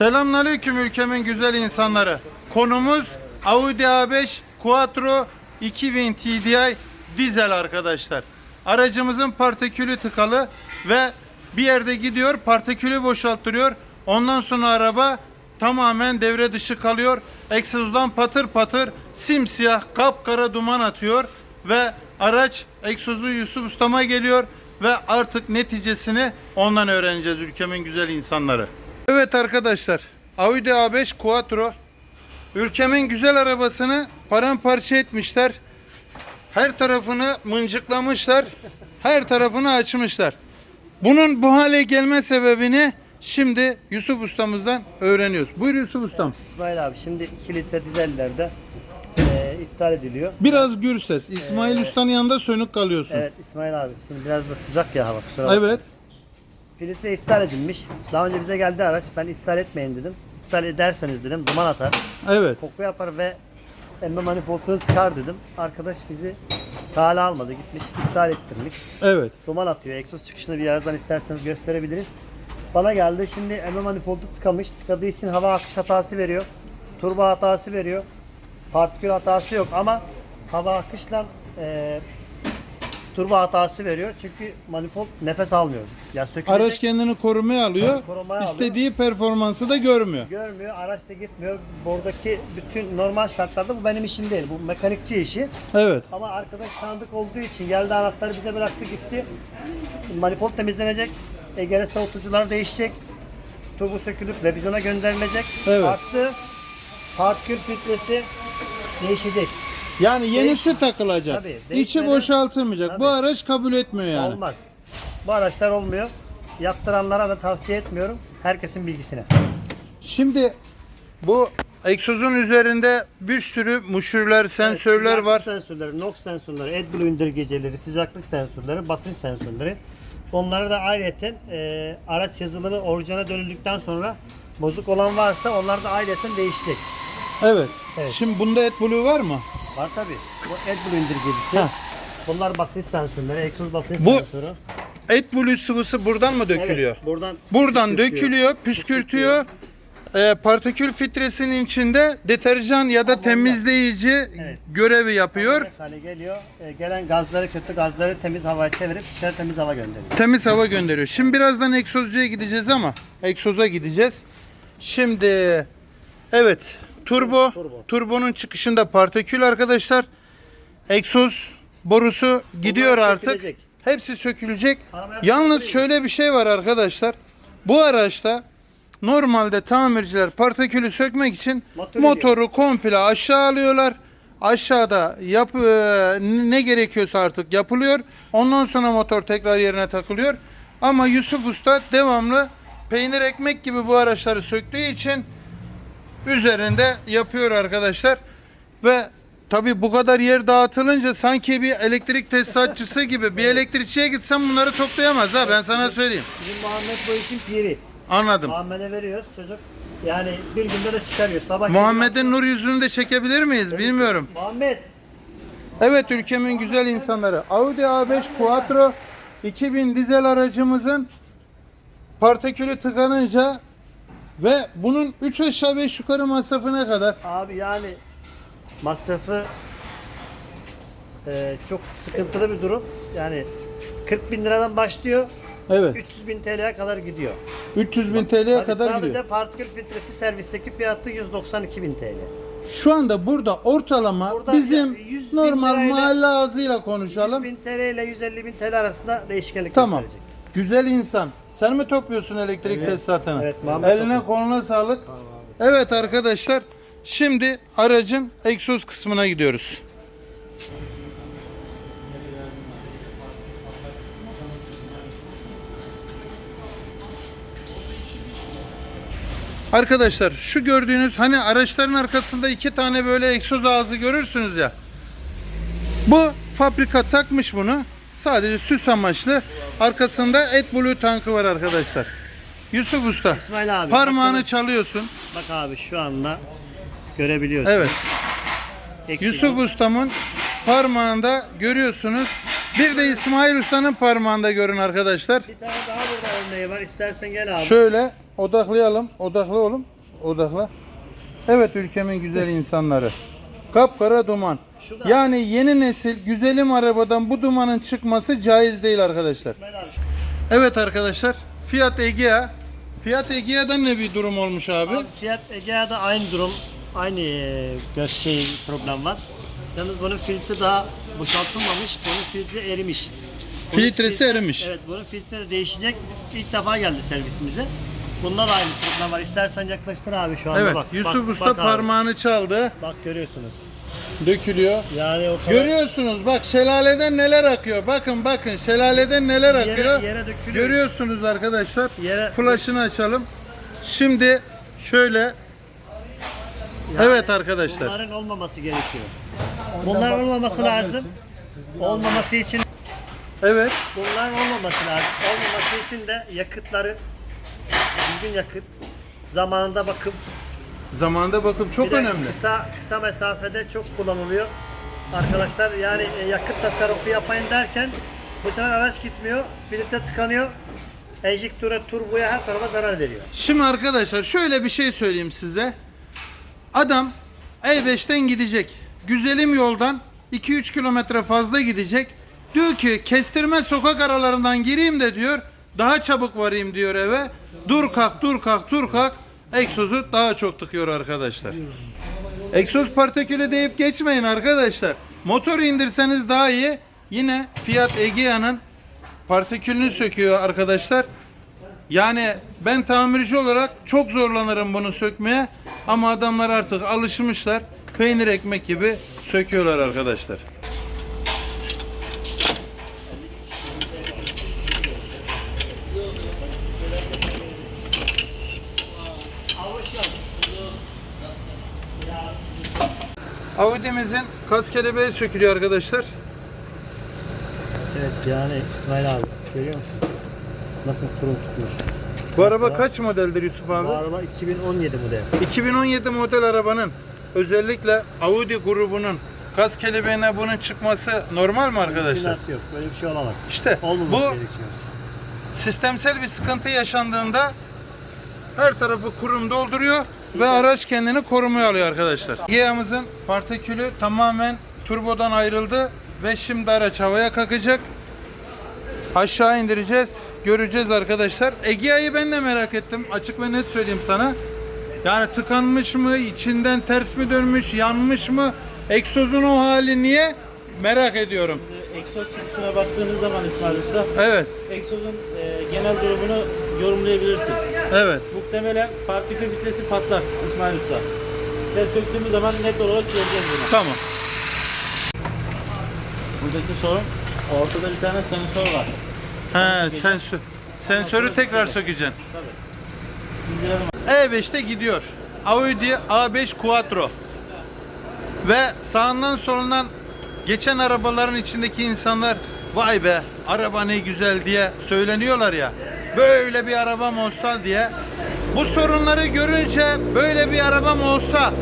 Selamünaleyküm ülkemin güzel insanları. Konumuz Audi A5 Quattro 2000 TDI dizel arkadaşlar. Aracımızın partikülü tıkalı ve bir yerde gidiyor partikülü boşalttırıyor. Ondan sonra araba tamamen devre dışı kalıyor. Egzozdan patır patır simsiyah kapkara duman atıyor ve araç egzozu Yusuf Ustama geliyor ve artık neticesini ondan öğreneceğiz ülkemin güzel insanları. Evet arkadaşlar Audi A5 Quattro ülkemin güzel arabasını paramparça etmişler. Her tarafını mıncıklamışlar. Her tarafını açmışlar. Bunun bu hale gelme sebebini şimdi Yusuf ustamızdan öğreniyoruz. Buyur Yusuf ustam. İsmail abi şimdi 2 litre dizellerde e, iptal ediliyor. Biraz gür ses. İsmail Usta'nın yanında sönük kalıyorsun. Evet İsmail abi şimdi biraz da sıcak ya hava kusura bakma. Evet. Filtre iptal edilmiş. Daha önce bize geldi araç ben iptal etmeyin dedim. İptal ederseniz dedim duman atar, Evet. koku yapar ve emme manifoldunu tıkar dedim. Arkadaş bizi kale almadı gitmiş iptal ettirmiş. Evet. Duman atıyor. Egzoz çıkışını bir yerden isterseniz gösterebiliriz. Bana geldi. Şimdi emme manifoldu tıkamış. Tıkadığı için hava akış hatası veriyor. Turbo hatası veriyor. Partikül hatası yok ama hava akışla e, turbo hatası veriyor. Çünkü manifold nefes almıyor. Ya sökülecek, Araç kendini korumaya alıyor. Korumaya alıyor. İstediği performansı da görmüyor. görmüyor. Araç da gitmiyor. Buradaki bütün normal şartlarda bu benim işim değil. Bu mekanikçi işi. Evet. Ama arkadaş tanıdık olduğu için geldi anahtarı bize bıraktı gitti. Manifold temizlenecek. EGR savutucular değişecek. Turbo sökülüp revizyona gönderilecek. Evet. Artı partikül filtresi değişecek. Yani yenisi takılacak. Tabii, İçi değişmeden- boşaltılmayacak. Bu Tabii. araç kabul etmiyor yani. Olmaz. Bu araçlar olmuyor. Yaptıranlara da tavsiye etmiyorum. Herkesin bilgisine. Şimdi bu egzozun üzerinde bir sürü muşurlar, sensörler Sıcaklık var. Sensörleri, NOx sensörleri, AdBlue indirgecileri, sıcaklık sensörleri, basınç sensörleri. Onları da ayrıyeten e, araç yazılımı orijinale dönüldükten sonra bozuk olan varsa onlar da ayrıyeten değişecek. Evet. Evet. Şimdi bunda AdBlue var mı? Var tabi. Bu AdBlue indirgecisi. Heh. Bunlar basınç sensörleri, egzoz basınç Bu- sensörü. AdBlue sıvısı buradan mı dökülüyor? Evet, buradan Buradan püskürtüyor. dökülüyor, püskürtüyor. Ee, partikül filtresinin içinde deterjan ya da temizleyici görevi yapıyor. Hale geliyor. E, gelen gazları, kötü gazları temiz havaya çevirip içeri temiz hava gönderiyor. Temiz hava gönderiyor. Şimdi birazdan egzozcuya gideceğiz ama egzoza gideceğiz. Şimdi evet turbo, Turbo. turbonun çıkışında partikül arkadaşlar. Egzoz borusu gidiyor Bunlar artık. sökülecek. Hepsi sökülecek. Arabaya Yalnız şöyle bir şey var arkadaşlar. Bu araçta normalde tamirciler partikülü sökmek için Motoru motoru komple aşağı alıyorlar. Aşağıda yap e, ne gerekiyorsa artık yapılıyor. Ondan sonra motor tekrar yerine takılıyor. Ama Yusuf Usta devamlı peynir ekmek gibi bu araçları söktüğü için üzerinde yapıyor arkadaşlar. Ve tabi bu kadar yer dağıtılınca sanki bir elektrik tesisatçısı gibi bir elektrikçiye gitsem bunları toplayamaz ha ben sana söyleyeyim. Bizim Muhammed bu işin piri. Anladım. Muhammed'e veriyoruz çocuk. Yani bir günde de çıkarıyor. Sabah Muhammed'in nur yüzünü de çekebilir miyiz bilmiyorum. Muhammed Evet ülkemin güzel insanları. Audi A5 Quattro 2000 dizel aracımızın partikülü tıkanınca ve bunun 3 aşağı 5 yukarı masrafı ne kadar? abi yani masrafı e, çok sıkıntılı bir durum. Yani 40 bin liradan başlıyor. Evet. 300 bin TL'ye kadar gidiyor. 300 bin TL'ye Tabii kadar sadece gidiyor. partikül filtresi servisteki fiyatı 192 bin TL. Şu anda burada ortalama Burada bizim 100 bin normal lirayla- mahalle ağzıyla 100 konuşalım. bin TL ile 150 bin TL arasında değişkenlik Tamam. gösterecek. Güzel insan. Sen mi topluyorsun elektrik tesisatını? Evet, Muhammed Eline koluna sağlık. Evet arkadaşlar. Şimdi aracın egzoz kısmına gidiyoruz. Arkadaşlar şu gördüğünüz hani araçların arkasında iki tane böyle egzoz ağzı görürsünüz ya. Bu fabrika takmış bunu. Sadece süs amaçlı. Arkasında AdBlue tankı var arkadaşlar. Yusuf Usta. İsmail abi. Parmağını bak, çalıyorsun. bak abi şu anda görebiliyorsun. Evet. Eksik Yusuf yok. Ustam'ın parmağında görüyorsunuz Bir de İsmail Usta'nın parmağında görün arkadaşlar. Bir tane daha burada örneği var. İstersen gel abi. Şöyle odaklayalım. Odaklı oğlum. Odakla. Evet ülkemin güzel insanları. Kapkara duman. Yani yeni nesil güzelim arabadan bu dumanın çıkması caiz değil arkadaşlar. Evet arkadaşlar. Fiat Egea. Fiat Egea'da ne bir durum olmuş abi? Abi Fiat Egea'da aynı durum, aynı e, göz şey problem var. Yalnız bunun filtre daha boşaltılmamış, bunun filtre erimiş. Bunun Filtresi filtre- erimiş. Evet, bunun filtre de değişecek. İlk defa geldi servisimize. Bunda da aynı problem var. İstersen yaklaştır abi şu anda Evet. bak. Yusuf bak, Usta bak abi. parmağını çaldı. Bak görüyorsunuz. Dökülüyor. Yani o kadar Görüyorsunuz bak şelaleden neler akıyor. Bakın bakın şelaleden neler yere, akıyor. yere dökülüyor. Görüyorsunuz arkadaşlar. Yere- Flaşını açalım. Şimdi şöyle Yani Evet arkadaşlar. Bunların olmaması gerekiyor. Bunlar olmaması lazım. Olmaması için Evet. Bunlar olmaması lazım. Olmaması için de yakıtları düzgün yakıt zamanında bakıp Zamanında bakıp çok bir de önemli. Kısa kısa mesafede çok kullanılıyor. Arkadaşlar yani e, yakıt tasarrufu yapayım derken bu sefer araç gitmiyor. Filtre tıkanıyor. Enjektöre, turboya her tarafa zarar veriyor. Şimdi arkadaşlar şöyle bir şey söyleyeyim size. Adam E5'ten gidecek. Güzelim yoldan 2-3 kilometre fazla gidecek. Diyor ki kestirme sokak aralarından gireyim de diyor. Daha çabuk varayım diyor eve. Dur kalk dur kalk dur kalk. Egzozu daha çok tıkıyor arkadaşlar. Egzoz partikülü deyip geçmeyin arkadaşlar. Motoru indirseniz daha iyi. Yine Fiat Egea'nın partikülünü söküyor arkadaşlar. Yani ben tamirci olarak çok zorlanırım bunu sökmeye ama adamlar artık alışmışlar. Peynir ekmek gibi söküyorlar arkadaşlar. Audi'mizin kas kelebeği sökülüyor arkadaşlar. Evet yani İsmail abi görüyor musun? Nasıl kurul tutmuş. Bu araba kaç modeldir Yusuf abi? Bu araba 2017 model. 2017 model arabanın özellikle Audi grubunun gaz kelebeğine bunun çıkması normal mi arkadaşlar? Mümkünatı yok. Böyle bir şey olamaz. İşte Olmaması bu gerekiyor. sistemsel bir sıkıntı yaşandığında her tarafı kurum dolduruyor ve araç kendini korumaya alıyor arkadaşlar. Gea'mızın partikülü tamamen turbodan ayrıldı ve şimdi araç havaya kalkacak. Aşağı indireceğiz. Göreceğiz arkadaşlar. Egea'yı ben de merak ettim. Açık ve net söyleyeyim sana. Yani tıkanmış mı, içinden ters mi dönmüş, yanmış mı? Egzozun o hali niye? Merak ediyorum. Egzoz çıkışına baktığınız zaman İsmail Usta, Evet, egzozun e, genel durumunu yorumlayabilirsin. evet. Muhtemelen partikül filtresi patlar İsmail Usta. Ve söktüğümüz zaman net olarak göreceğiz bunu. Tamam. Buradaki sorun ortada bir tane sensör var. He, sensör. Sensörü tekrar sökeceksin. İndirelim. E5'te gidiyor. Audi A5 Quattro. Ve sağından solundan geçen arabaların içindeki insanlar vay be araba ne güzel diye söyleniyorlar ya. Böyle bir arabam olsa diye. Bu sorunları görünce böyle bir arabam olsa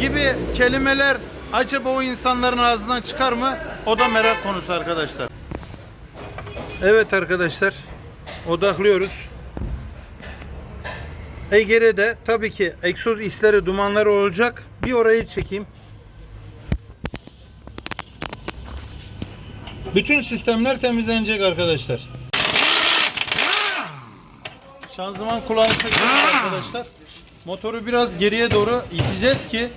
gibi kelimeler acaba o insanların ağzından çıkar mı? O da merak konusu arkadaşlar. Evet arkadaşlar odaklıyoruz. Ege'de tabii ki egzoz isleri, dumanları olacak. Bir orayı çekeyim. Bütün sistemler temizlenecek arkadaşlar. Şanzıman kulağını söküyoruz arkadaşlar. Motoru biraz geriye doğru iteceğiz ki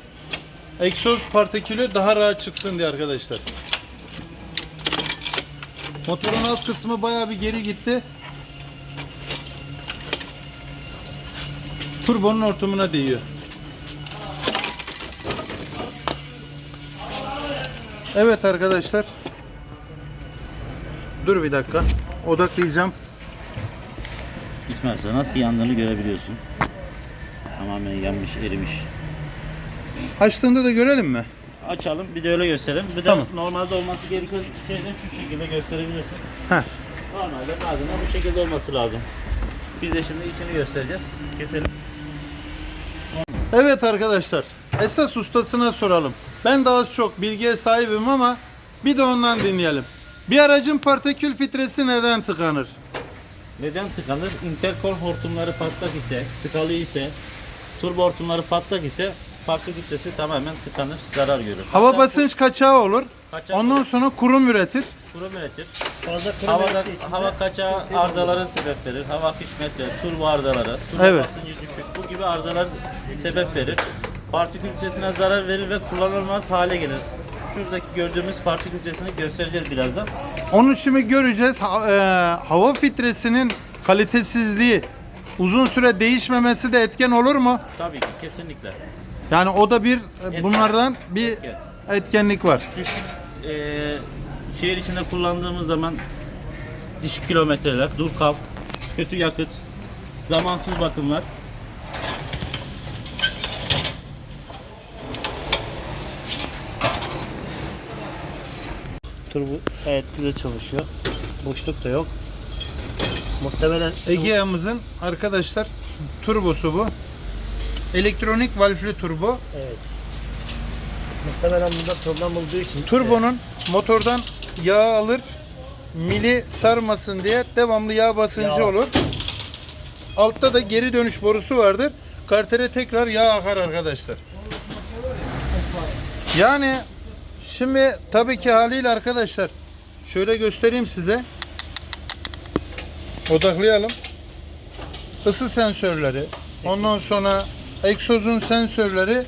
egzoz partikülü daha rahat çıksın diye arkadaşlar. Motorun alt kısmı bayağı bir geri gitti. turbonun ortamına değiyor. Evet arkadaşlar. Dur bir dakika. Odaklayacağım. Usta nasıl yandığını görebiliyorsun. Tamamen yanmış, erimiş. Açtığında da görelim mi? Açalım bir de öyle gösterelim. Bir de Tamam. normalde olması gereken şeyde şu şekilde gösterebilirsin. Heh. Normalde malzeme bu şekilde olması lazım. Biz de şimdi içini göstereceğiz. Keselim. Evet arkadaşlar. Esas ustasına soralım. Ben daha az çok bilgiye sahibim ama bir de ondan dinleyelim. Bir aracın partikül filtresi neden tıkanır? Neden tıkanır? Interkol hortumları patlak ise, tıkalı ise, turbo hortumları patlak ise parça filtresi tamamen tıkanır, zarar görür. Hava Hatta basınç kaçağı olur. Kaçak Ondan sonra kurum üretir. kurum üretir. Fazla kırım Havada, için de hava kaçağı arızaların sebep verir. Hava akış metre, turbo arızaları, turbo Evet. basıncı düşük. Bu gibi arızalar sebep verir. Partikül filtresine zarar verir ve kullanılmaz hale gelir. Şuradaki gördüğümüz partikül filtresini göstereceğiz birazdan. Onu şimdi göreceğiz. Ha- e, hava filtresinin kalitesizliği uzun süre değişmemesi de etken olur mu? Tabii ki kesinlikle. Yani o da bir e, bunlardan bir Etken. etkenlik var. Düşük eee şehir içinde kullandığımız zaman düşük kilometreler, dur kalk, kötü yakıt, zamansız bakımlar. Turbo evet güzel çalışıyor. Boşluk da yok. Muhtemelen Egea'mızın arkadaşlar turbosu bu. Elektronik valfli turbo. Evet. Muhtemelen bunda problem olduğu için Turbonun motordan yağ alır, mili sarmasın diye devamlı yağ basıncı Yağ. olur. Altta da geri dönüş borusu vardır. Kartere tekrar yağ akar arkadaşlar. Yani şimdi tabii ki haliyle arkadaşlar şöyle göstereyim size. Odaklayalım. Isı sensörleri, ondan sonra egzozun sensörleri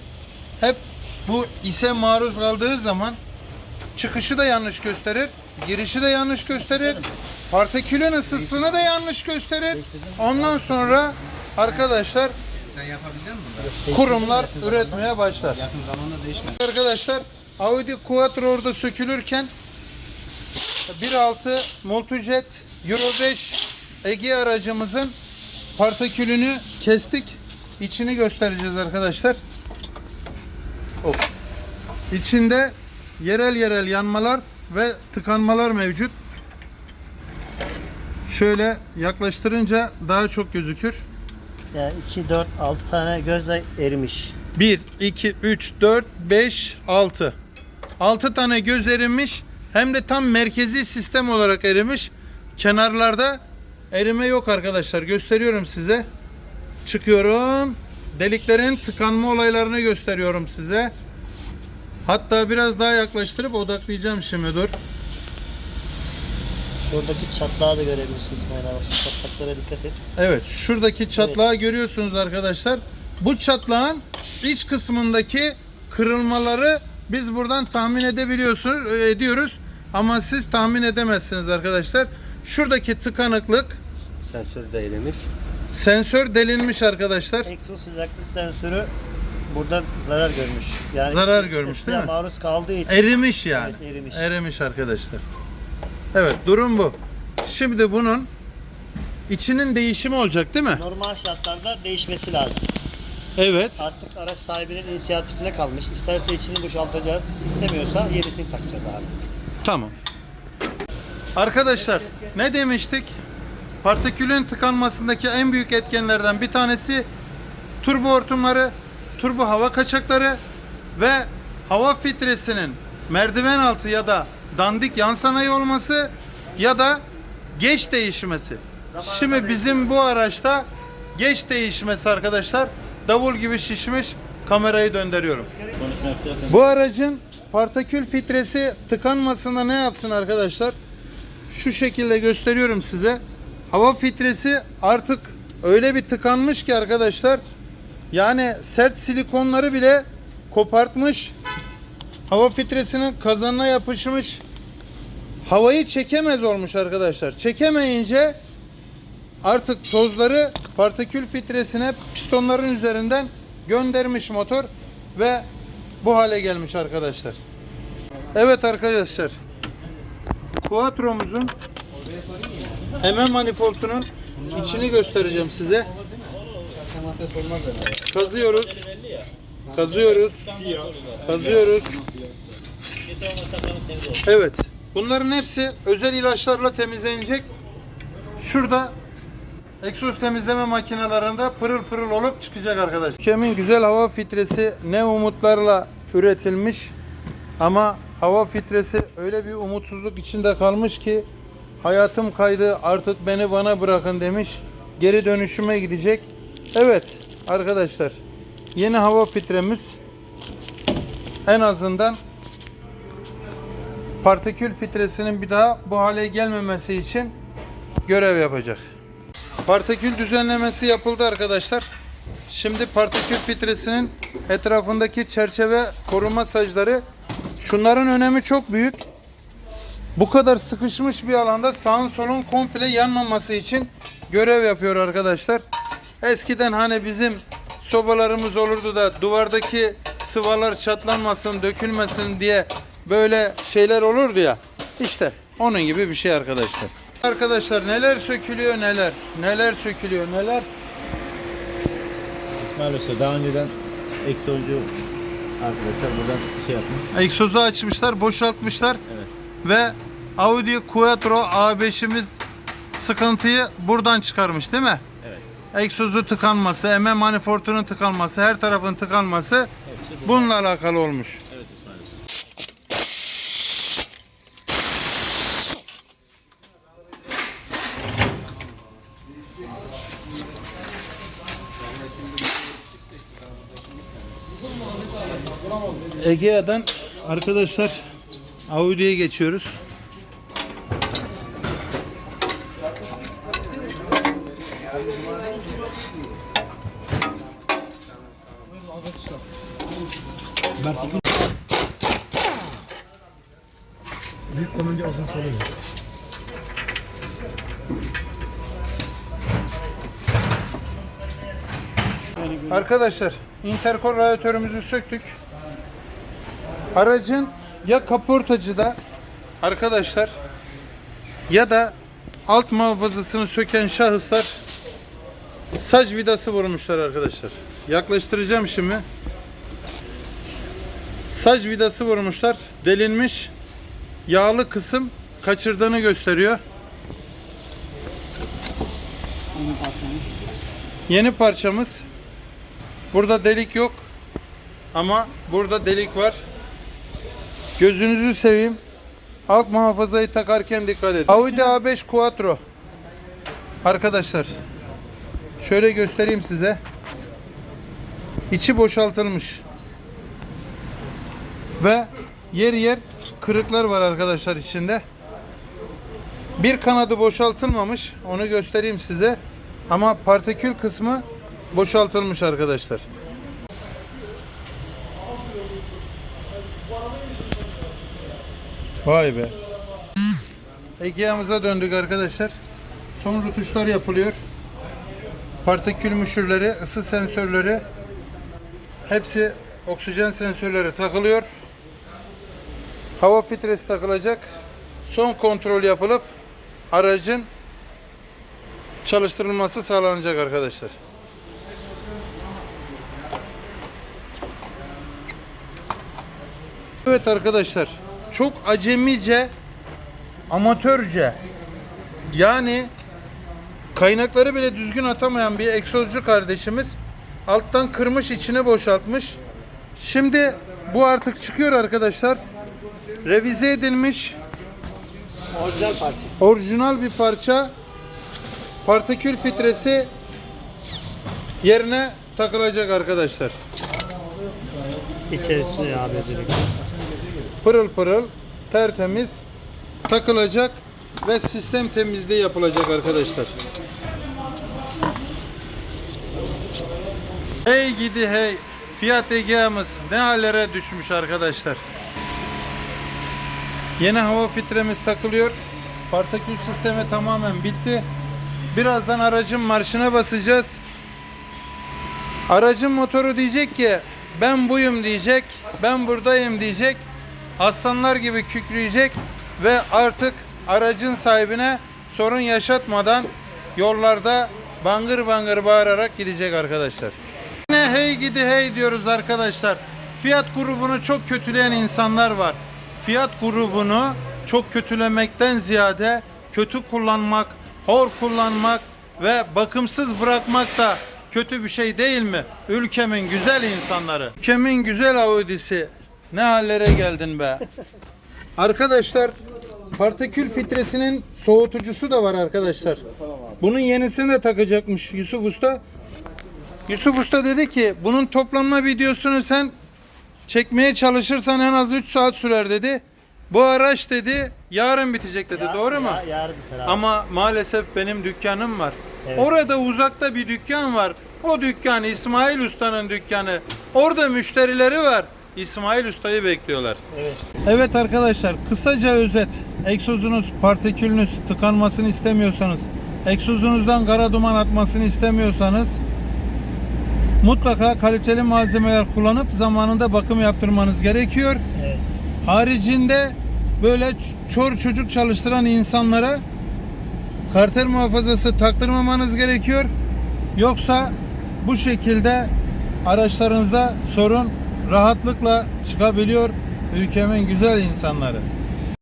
hep bu ise maruz kaldığı zaman çıkışı da yanlış gösterir, girişi de yanlış gösterir, partikülün ısısını da yanlış gösterir. Ondan sonra arkadaşlar kurumlar üretmeye başlar. Yakın zamanda değişmedi. Arkadaşlar Audi Quattro orada sökülürken 1.6 Multijet Euro 5 Ege aracımızın partikülünü kestik. İçini göstereceğiz arkadaşlar. Of. İçinde yerel yerel yanmalar ve tıkanmalar mevcut. Şöyle yaklaştırınca daha çok gözükür. yani 2 4 6 tane gözle erimiş. 1, 2, 3, 4, 5, 6. 6 tane göz erimiş. Hem de tam merkezi sistem olarak erimiş. Kenarlarda erime yok arkadaşlar. Gösteriyorum size. Çıkıyorum. Deliklerin tıkanma olaylarını gösteriyorum size. Hatta biraz daha yaklaştırıp odaklayacağım şimdi dur. Şuradaki çatlağı da görebilirsin İsmail abi. Şu çatlaklara dikkat et. Evet, şuradaki çatlağı görüyorsunuz arkadaşlar. Bu çatlağın iç kısmındaki kırılmaları biz buradan tahmin edebiliyorsunuz, ediyoruz. Ama siz tahmin edemezsiniz arkadaşlar. Şuradaki tıkanıklık Sensörü de elemiş. sensör delinmiş arkadaşlar. Egzoz sıcaklık sensörü burada zarar görmüş. Yani Zarar görmüş, ısıya değil mi? maruz kaldığı için Erimiş yani. Evet, erimiş. Erimiş arkadaşlar. Evet, durum bu. Şimdi bunun içinin değişimi olacak değil mi? normal şartlarda değişmesi lazım. Evet. Artık araç sahibinin inisiyatifine kalmış. İsterse içini boşaltacağız. istemiyorsa yenisini takacağız abi. Tamam. Arkadaşlar ne demiştik? Partikülün tıkanmasındaki en büyük etkenlerden bir tanesi turbo hortumları, turbo hava kaçakları ve hava filtresinin merdiven altı ya da dandik yan sanayi olması ya da geç değişmesi. Şimdi bizim bu araçta geç değişmesi arkadaşlar davul gibi şişmiş kamerayı döndürüyorum. Bu aracın partikül filtresi tıkanmasında ne yapsın arkadaşlar? Şu şekilde gösteriyorum size. Hava filtresi artık öyle bir tıkanmış ki arkadaşlar. Yani sert silikonları bile kopartmış. Hava filtresinin kazanına yapışmış. Havayı çekemez olmuş arkadaşlar. Çekemeyince artık tozları partikül filtresine pistonların üzerinden göndermiş motor ve bu hale gelmiş arkadaşlar. Evet arkadaşlar. Quattro'muzun MM manifoldunun içini göstereceğim size. Kazıyoruz. Kazıyoruz. Kazıyoruz. Evet. Bunların hepsi özel ilaçlarla temizlenecek. Şurada egzoz temizleme makinelerinde pırıl pırıl olup çıkacak arkadaşlar. Kemin güzel hava filtresi ne umutlarla üretilmiş ama hava filtresi öyle bir umutsuzluk içinde kalmış ki hayatım kaydı artık beni bana bırakın demiş. Geri dönüşüme gidecek. Evet arkadaşlar yeni hava filtremiz en azından partikül filtresinin bir daha bu hale gelmemesi için görev yapacak. Partikül düzenlemesi yapıldı arkadaşlar. Şimdi partikül filtresinin etrafındaki çerçeve koruma sacları şunların önemi çok büyük. Bu kadar sıkışmış bir alanda sağın solun komple yanmaması için görev yapıyor arkadaşlar. Eskiden hani bizim sobalarımız olurdu da duvardaki sıvalar çatlanmasın, dökülmesin diye böyle şeyler olurdu ya. İşte onun gibi bir şey arkadaşlar. Arkadaşlar neler sökülüyor neler. Neler sökülüyor neler. İsmail Usta daha önceden egzozcu arkadaşlar buradan şey yapmış. Egzozu açmışlar, boşaltmışlar Evet. ve Audi Quattro A5'imiz sıkıntıyı buradan çıkarmış değil mi? Evet. Egzozu tıkanması, MM manifoldunun tıkanması, her tarafın tıkanması bununla alakalı olmuş. Evet İsmail Usta. Egea'dan arkadaşlar Audi'ye geçiyoruz. Arkadaşlar interkol radyatörümüzü söktük. Aracın ya kaportacıda arkadaşlar ya da alt muhafazasını söken şahıslar saç vidası vurmuşlar arkadaşlar. Yaklaştıracağım şimdi. Saç vidası vurmuşlar. Delinmiş. Yağlı kısım kaçırdığını gösteriyor. Yeni parçamız. Burada delik yok. Ama burada delik var. Gözünüzü seveyim. Alt muhafazayı takarken dikkat edin. Audi A5 Quattro. Arkadaşlar. Şöyle göstereyim size. İçi boşaltılmış. Ve yer yer kırıklar var arkadaşlar içinde. Bir kanadı boşaltılmamış. Onu göstereyim size. Ama partikül kısmı boşaltılmış arkadaşlar. Vay be. Egea'mıza döndük arkadaşlar. Son rutuşlar yapılıyor. Partikül müşürleri, ısı sensörleri hepsi oksijen sensörleri takılıyor. Hava filtresi takılacak. Son kontrol yapılıp aracın çalıştırılması sağlanacak arkadaşlar. Evet arkadaşlar çok acemice amatörce yani kaynakları bile düzgün atamayan bir egzozcu kardeşimiz alttan kırmış içini boşaltmış. Şimdi bu artık çıkıyor arkadaşlar. Revize edilmiş Orijinal parça. orijinal bir parça partikül filtresi yerine takılacak arkadaşlar. İçerisinde ABC'lik. Pırıl pırıl tertemiz takılacak ve sistem temizliği yapılacak arkadaşlar. Hey gidi hey Fiat Egea'mız ne hallere düşmüş arkadaşlar. Yeni hava filtremiz takılıyor. Partikül sistemi tamamen bitti. Birazdan aracın marşına basacağız. Aracın motoru diyecek ki ben buyum diyecek. Ben buradayım diyecek. Aslanlar gibi kükreyecek ve artık aracın sahibine sorun yaşatmadan yollarda bangır bangır bağırarak gidecek arkadaşlar. Yine hey gidi hey diyoruz arkadaşlar. Fiyat grubunu çok kötüleyen insanlar var. Fiyat grubunu çok kötülemekten ziyade kötü kullanmak, hor kullanmak ve bakımsız bırakmak da kötü bir şey değil mi? Ülkemin güzel insanları. Ülkemin güzel Audi'si Ne hallere geldin be. Arkadaşlar partikül filtresinin soğutucusu da var arkadaşlar. Bunun yenisini de takacakmış Yusuf Usta. Yusuf Usta dedi ki bunun toplanma videosunu sen çekmeye çalışırsan en az 3 saat sürer dedi. Bu araç dedi yarın bitecek dedi. Doğru mu? Ya, yarın biter abi. Ama maalesef benim dükkanım var. Evet. Orada uzakta bir dükkan var. O dükkan İsmail Usta'nın dükkanı. Orada müşterileri var. İsmail Usta'yı bekliyorlar. Evet. Evet arkadaşlar kısaca özet. Egzozunuz, partikülünüz tıkanmasını istemiyorsanız, egzozunuzdan kara duman atmasını istemiyorsanız mutlaka kaliteli malzemeler kullanıp zamanında bakım yaptırmanız gerekiyor. Evet. Haricinde böyle çor çocuk çalıştıran insanlara kartel muhafazası taktırmamanız gerekiyor. Yoksa bu şekilde araçlarınızda sorun rahatlıkla çıkabiliyor ülkemin güzel insanları.